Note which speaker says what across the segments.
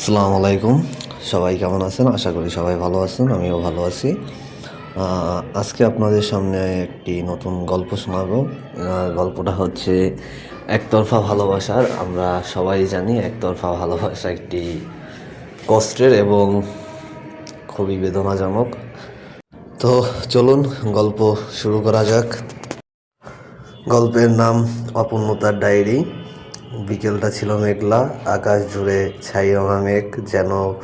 Speaker 1: আসসালামু আলাইকুম। সবাই কেমন আছেন? আশা করি সবাই ভালো আছেন, আমিও ভালো আছি। আজকে আপনাদের সামনে একটি নতুন গল্প শোনাবো। গল্পটা হচ্ছে একতরফা ভালোবাসার। আমরা সবাই জানি একতরফা ভালোবাসা একটি কষ্টের এবং খুবই বেদনাজনক। তো চলুন গল্প শুরু করা যাক। গল্পের নাম অপূর্ণতার ডায়েরি। বিকেলটা ছিল মেঘলা, আকাশ জুড়ে ছাইরঙা মেঘ, যেন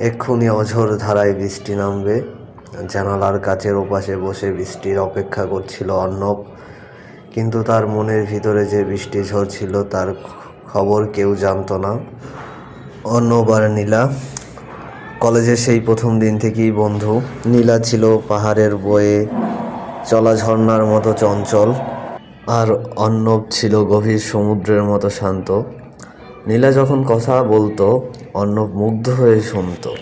Speaker 1: এক্ষুনি অঝোর ধারায় বৃষ্টি নামবে। জানালার কাচের ওপাশে বসে বৃষ্টির অপেক্ষা করছিল অর্ণব। কিন্তু তার মনের ভিতরে যে বৃষ্টি ঝরছিল, তার খবর কেউ জানতো না। অর্ণব আর নীলা, কলেজের সেই প্রথম দিন থেকেই বন্ধু। নীলা ছিল পাহাড়ের বয়ে, চলা ঝর্ণার মতো চঞ্চল। আর অর্ণব ছিল গভীর সমুদ্রের মতো শান্ত। নীলা যখন কথা বলতো অর্ণব মুগ্ধ হয়ে শুনতো।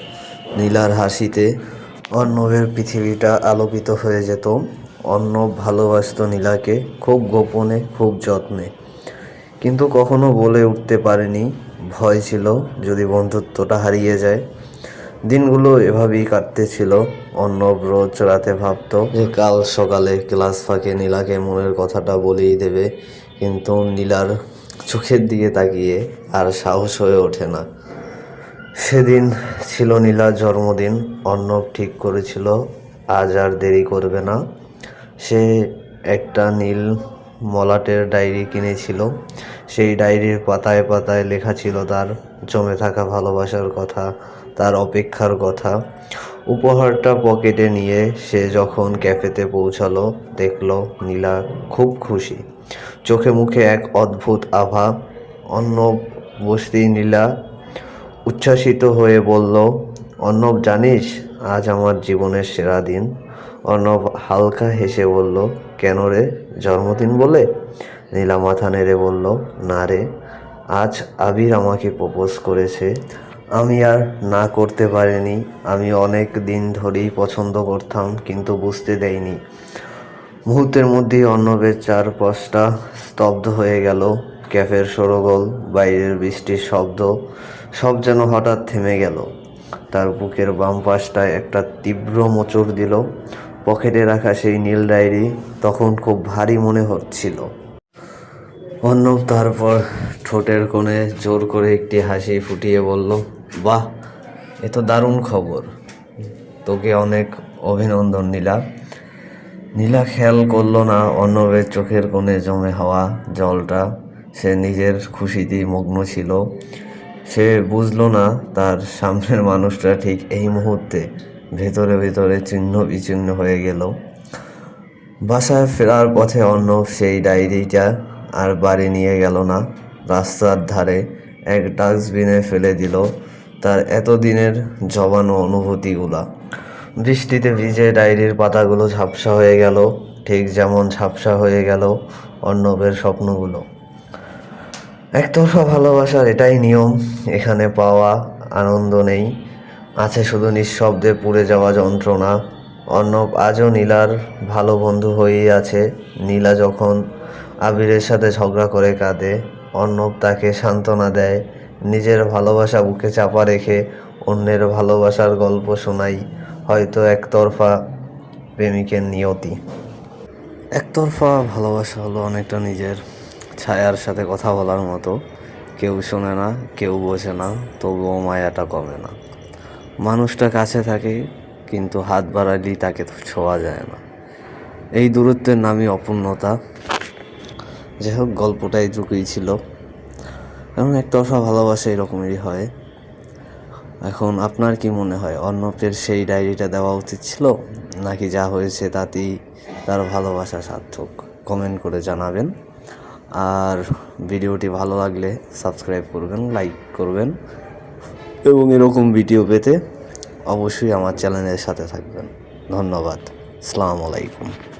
Speaker 1: নীলার হাসিতে অর্ণবের পৃথিবীটা আলোকিত হয়ে যেত। অর্ণব ভালোবাসত নীলাকে খুব গোপনে, খুব যত্নে। কিন্তু কখনো বলে উঠতে পারেনি। ভয় ছিল যদি বন্ধুত্বটা হারিয়ে যায়। দিনগুলো এভাবেই কাটতেছিল। অর্ণব রোজ রাতে ভাবতো যে কাল সকালে ক্লাস ফাঁকে নীলাকে মনের কথাটা বলেই দেবে, কিন্তু নীলার চোখের দিকে তাকিয়ে আর সাহস হয়ে ওঠে না। সেদিন ছিল নীলার জন্মদিন, অর্ণব ঠিক করেছিল, আজ আর দেরি করবে না। সে একটা নীল মলাটের ডায়েরি কিনেছিল, সেই ডায়েরির পাতায় পাতায় লেখা ছিল তার জমে থাকা ভালোবাসার কথা, তার অপেক্ষার কথা। উপহারটা পকেটে নিয়ে সে যখন ক্যাফেতে পৌঁছালো, দেখল নীলা খুব খুশি। চোখে মুখে এক অদ্ভুত আভা। অর্ণব বসতেই নীলা উচ্ছ্বাসিত হয়ে বলল, অর্ণব, জানিস, আজ আমার জীবনের সেরা দিন। অর্ণব হালকা হেসে বলল, কেন রে, জন্মদিন বলে? নীলা মাথা নেড়ে বলল, না রে। আজ আবির আমাকে প্রপোজ করেছে। আমি আর না করতে পারিনি। আমি অনেক দিন ধরেই পছন্দ করতাম, কিন্তু বুঝতে দেয়নি মুহূর্তের মধ্যেই অর্ণবের চারপাশটা স্তব্ধ হয়ে গেল। ক্যাফের সরগোল, বাইরের বৃষ্টির শব্দ, সব যেন হঠাৎ থেমে গেল। তার বুকের বাম পাশটায় একটা তীব্র মোচড় দিল। পকেটে রাখা সেই নীল ডায়েরি তখন খুব ভারী মনে হচ্ছিল। অর্ণব তারপর ঠোঁটের কোণে জোর করে একটি হাসি ফুটিয়ে বলল, বাহ, এ তো দারুণ খবর। তোকে অনেক অভিনন্দন, নীলা। নীলা খেয়াল করল না অর্ণবের চোখের কোণে জমে হওয়া জলটা। সে নিজের খুশিতেই মগ্ন ছিল। সে বুঝলো না তার সামনের মানুষটা ঠিক এই মুহূর্তে ভেতরে ভেতরে চিহ্ন বিচ্ছিন্ন হয়ে গেল। বাসায় ফেরার পথে অর্ণব সেই ডায়েরিটা আর বাড়ি নিয়ে গেল না। রাস্তার ধারে এক ডাস্টবিনে ফেলে দিল তার এতদিনের জমানো অনুভূতিগুলা। বৃষ্টিতে ভিজে ডায়েরির পাতাগুলো ঝাপসা হয়ে গেল, ঠিক যেমন ঝাপসা হয়ে গেল অর্ণবের স্বপ্নগুলো। একতরফা ভালোবাসার এটাই নিয়ম, এখানে পাওয়া আনন্দ নেই। আছে শুধু নিঃশব্দে পুড়ে যাওয়া যন্ত্রণা। অর্ণব আজও নীলার ভালো বন্ধু হয়েই আছে। নীলা যখন আবিরের সাথে ঝগড়া করে কাঁদে। অর্ণব তাকে সান্ত্বনা দেয়, নিজের ভালোবাসা বুকে চাপা রেখে অন্যের ভালোবাসার গল্প শোনাই, হয়তো একতরফা প্রেমিকের নিয়তি। একতরফা ভালোবাসা হলো অনেকটা নিজের ছায়ার সাথে কথা বলার মতো। কেউ শোনে না, কেউ বোঝে না, তবুও মায়াটা কমে না। মানুষটা কাছে থাকে, কিন্তু হাত বাড়ালেই তাকে ছোঁয়া যায় না। এই দূরত্বের নামই অপূর্ণতা। যাই হোক, গল্পটাই চুকুই ছিল। কারণ একতরফা ভালোবাসা এরকমেরই হয়। এখন আপনার কি মনে হয়, অর্ণবের সেই ডায়েরিটা দেওয়া উচিত ছিল? নাকি যা হয়েছে তাতেই তার ভালোবাসা সার্থক? কমেন্ট করে জানাবেন। আর ভিডিওটি ভালো লাগলে সাবস্ক্রাইব করবেন লাইক করবেন। এবং এরকম ভিডিও পেতে অবশ্যই আমার চ্যানেলের সাথে থাকবেন। ধন্যবাদ। আসসালামু আলাইকুম।